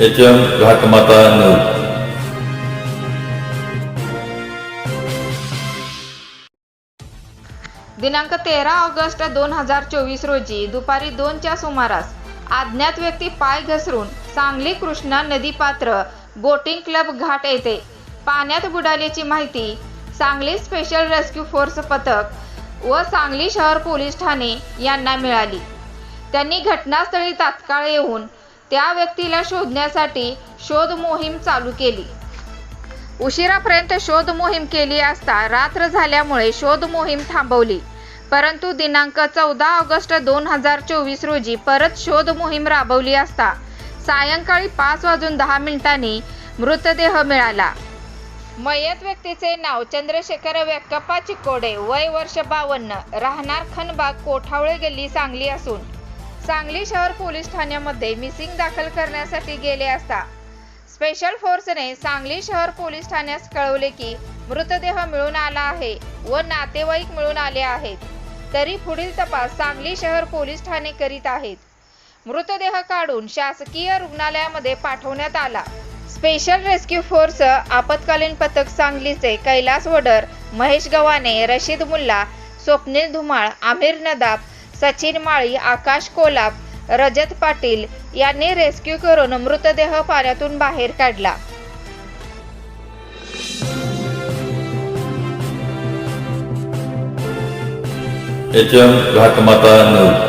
H M Ghatmata news दिनांक तेरा August दोन हजार चोवीस रोजी दुपारी दोनच्या सुमारास अज्ञात व्यक्ती पाय घसरून सांगली कृष्णा नदीपात्र बोटिंग क्लब घाट येथे पाण्यात बुडाल्याची माहिती सांगली स्पेशल रेस्क्यू फोर्स पथक व सांगली शहर पोलीस ठाणे यांना मिळाली. त्यांनी घटनास्थळी तात्काळ येऊन त्या व्यक्तीला शोधण्यासाठी शोध मोहीम चालू केली. उशिरापर्यंत शोध मोहीम केली असता रात्र झाल्यामुळे शोध मोहीम थांबवली. परंतु दिनांक चौदा ऑगस्ट दोन हजार चोवीस रोजी परत शोध मोहीम राबवली असता सायंकाळी पाच वाजून दहा मिनिटांनी मृतदेह मिळाला. मयत व्यक्तीचे नाव चंद्रशेखर व्यक्कप्पा चिकोडे वय वर्ष बावन्न राहणार खनबाग कोठावळे गल्ली सांगली असून सांगली शहर पोलीस ठाण्यामध्ये मिसिंग दाखल करण्यासाठी गेले असता. स्पेशल फोर्सने सांगली शहर पोलीस ठाण्यास कळवले की मृतदेह मिळून आला आहे व नातेवाईक मिळून आले आहेत. तरी पुढील तपास सांगली शहर पोलीस ठाणे करीत आहेत. मृतदेह काढून शासकीय रुग्णालयामध्ये पाठवण्यात आला. स्पेशल रेस्क्यू फोर्स आपत्कालीन पथक सांगलीचे कैलास वडर महेश गव्हाणे रशीद मुल्ला स्वप्नील धुमाळ आमिर नदाब सचिन माळी आकाश कोलाप रजत पाटील यांनी रेस्क्यू करून मृतदेह पाण्यातून बाहेर काढला. H M Ghatmata news.